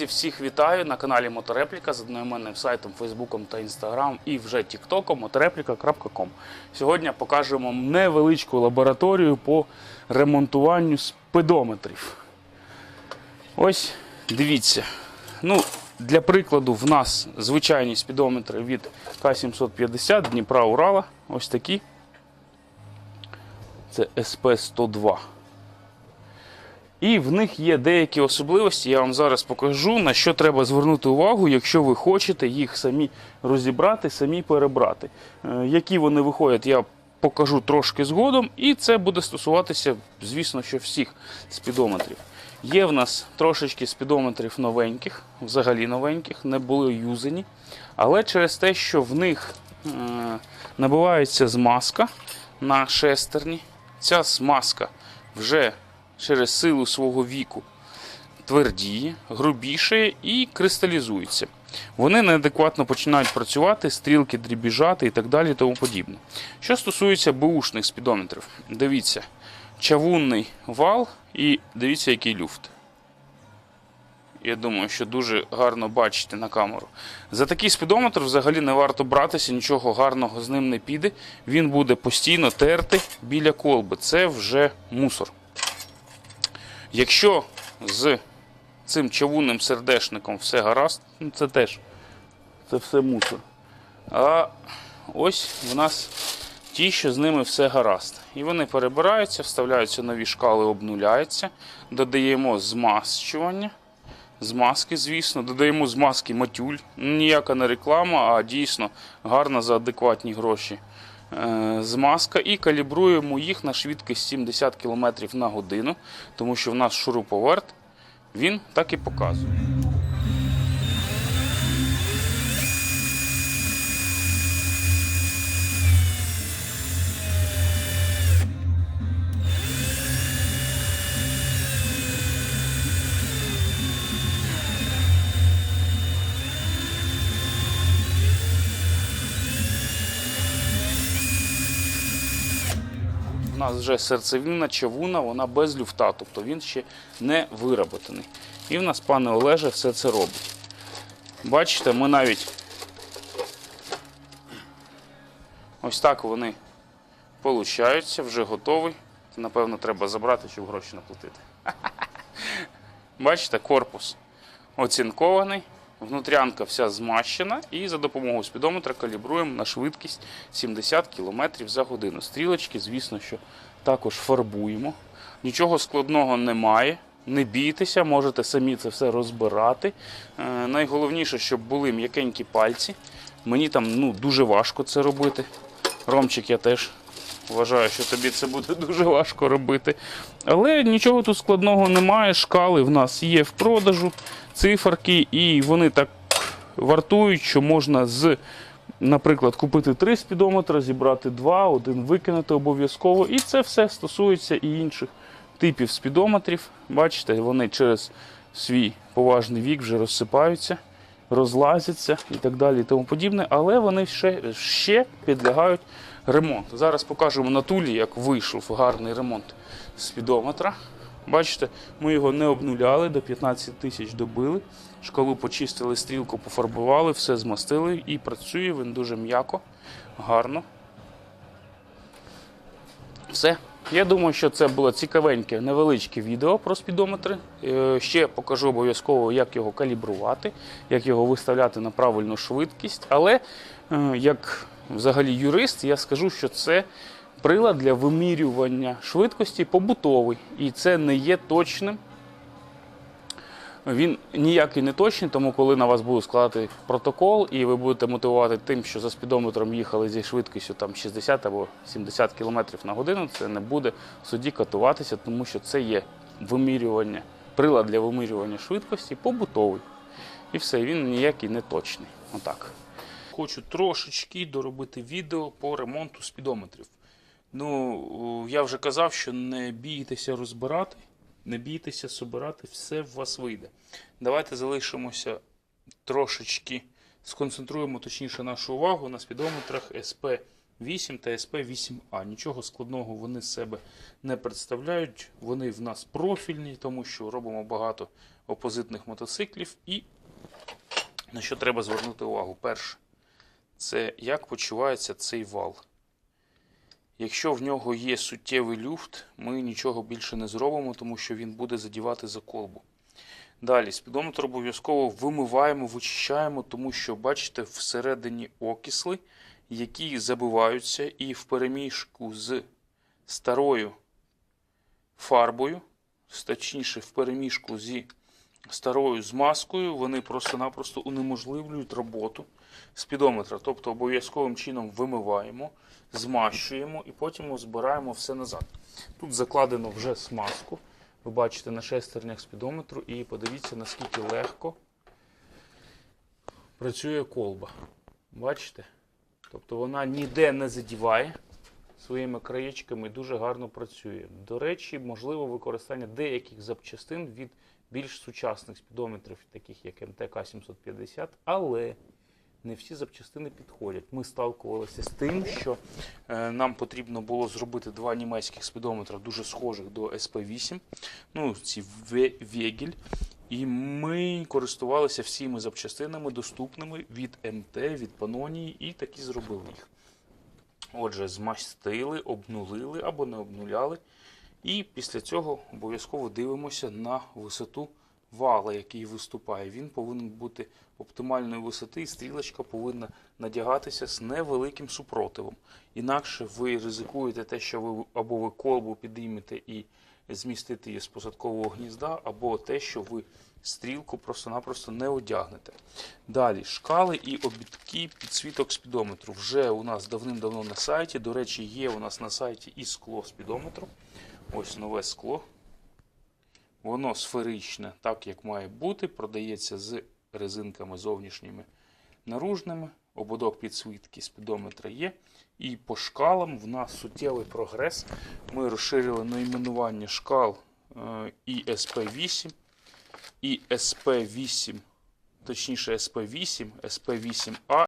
Друзі, всіх вітаю на каналі Моторепліка з одноіменним сайтом, Фейсбуком та Інстаграм і вже Тіктоком motoreplika.com. Сьогодні покажемо невеличку лабораторію по ремонтуванню спидометрів. Ось дивіться. Ну, для прикладу, в нас звичайні спідометри від К750 Дніпра Урала. Ось такі. Це СП-102. І в них є деякі особливості. Я вам зараз покажу, на що треба звернути увагу, якщо ви хочете їх самі розібрати, самі перебрати. Е, Які вони виходять, я покажу трошки згодом, і це буде стосуватися, звісно, що всіх спідометрів. Є в нас трошечки спідометрів новеньких, взагалі новеньких, не були юзані. Але через те, що в них е, набивається змазка на шестерні, ця змазка вже через силу свого віку твердіє, грубішає і кристалізується. Вони неадекватно починають працювати, стрілки дрібіжати і так далі. Тому подібне. Що стосується бушних спідометрів, дивіться, чавунний вал і дивіться, який люфт. Я думаю, що дуже гарно бачите на камеру. За такий спідометр взагалі не варто братися, нічого гарного з ним не піде. Він буде постійно терти біля колби. Це вже мусор. Якщо з цим чавунним сердешником все гаразд, ну це теж це все мусор. А ось в нас ті, що з ними все гаразд. І вони перебираються, вставляються нові шкали, обнуляються, додаємо змащування. Змазки, звісно, додаємо змазки матюль. Ніяка не реклама, а дійсно гарна за адекватні гроші. Е, Змазка і калібруємо їх на швидкість 70 км на годину, тому що в нас шуруповерт він так і показує. Нас вже серцевина чавуна, вона без люфта, тобто він ще не вироботаний. І в нас, пане Олеже, все це робить. Бачите, ми навіть ось так вони получаються, вже готовий. Напевно, треба забрати, щоб гроші наплатити. Бачите, корпус оцінкований, внутрянка вся змащена, і за допомогою спідометра калібруємо на швидкість 70 км за годину. Стрілочки, звісно, що також фарбуємо. Нічого складного немає. Не бійтеся, можете самі це все розбирати. Е, найголовніше, щоб були м'якенькі пальці. Мені там ну, дуже важко це робити. Ромчик, я теж вважаю, що тобі це буде дуже важко робити. Але нічого тут складного немає. Шкали в нас є в продажу, циферки, і вони так вартують, що можна з, наприклад, купити три спідометри, зібрати два, один викинути обов'язково. І це все стосується і інших типів спідометрів. Бачите, вони через свій поважний вік вже розсипаються, розлазяться і так далі, і тому подібне, але вони ще, ще підлягають ремонту. Зараз покажемо на тулі, як вийшов гарний ремонт спідометра. Бачите, ми його не обнуляли, до 15 тисяч добили. Шкалу почистили, стрілку пофарбували, все змастили і працює він дуже м'яко, гарно. Все. Я думаю, що це було цікавеньке, невеличке відео про спідометри. Е, Ще покажу обов'язково, як його калібрувати, як його виставляти на правильну швидкість. Але е, як взагалі юрист, я скажу, що це прилад для вимірювання швидкості побутовий. І це не є точним. Він ніякий не точний, тому коли на вас будуть складати протокол, і ви будете мотивувати тим, що за спідометром їхали зі швидкістю там 60 або 70 км на годину, це не буде суді катуватися, тому що це є вимірювання, прилад для вимірювання швидкості побутовий. І все, він ніякий не точний. Отак. Хочу трошечки доробити відео по ремонту спідометрів. Ну, я вже казав, що не бійтеся розбирати. Не бійтеся собирати, все в вас вийде. Давайте залишимося трошечки, сконцентруємо точніше нашу увагу на спідометрах SP 8 та СП-8А. Нічого складного вони себе не представляють. Вони в нас профільні, тому що робимо багато опозитних мотоциклів. І на що треба звернути увагу? Перше, це як почувається цей вал. Якщо в нього є суттєвий люфт, ми нічого більше не зробимо, тому що він буде задівати за колбу. Далі, спідометр обов'язково вимиваємо, вичищаємо, тому що, бачите, всередині окисли, які забиваються, і в переміжку з старою фарбою, точніше, в переміжку зі старою змазкою, вони просто-напросто унеможливлюють роботу спідометра. Тобто обов'язковим чином вимиваємо, змащуємо і потім збираємо все назад. Тут закладено вже смазку. Ви бачите на шестернях спідометру і подивіться, наскільки легко працює колба. Бачите? Тобто вона ніде не задіває своїми краєчками дуже гарно працює. До речі, можливо використання деяких запчастин від більш сучасних спідометрів, таких як МТК 750, але не всі запчастини підходять. Ми сталкувалися з тим, що е, нам потрібно було зробити два німецьких спідометра, дуже схожих до SP8, ну, ці Ве- Вегель. І ми користувалися всіми запчастинами, доступними від МТ, від Панонії, і такі зробили їх. Отже, змастили, обнулили або не обнуляли. І після цього обов'язково дивимося на висоту вала, який виступає. Він повинен бути оптимальної висоти, і стрілочка повинна надягатися з невеликим супротивом. Інакше ви ризикуєте те, що ви або ви колбу підіймете і змістити її з посадкового гнізда, або те, що ви стрілку просто-напросто не одягнете. Далі, шкали і обідки підсвіток спідометру. Вже у нас давним-давно на сайті. До речі, є у нас на сайті і скло спідометру. Ось нове скло. Воно сферичне, так як має бути, продається з резинками зовнішніми наружними. Ободок підсвітки спідометра є. І по шкалам в нас суттєвий прогрес. Ми розширили найменування шкал е, і SP8, і SP8, точніше SP8, SP8A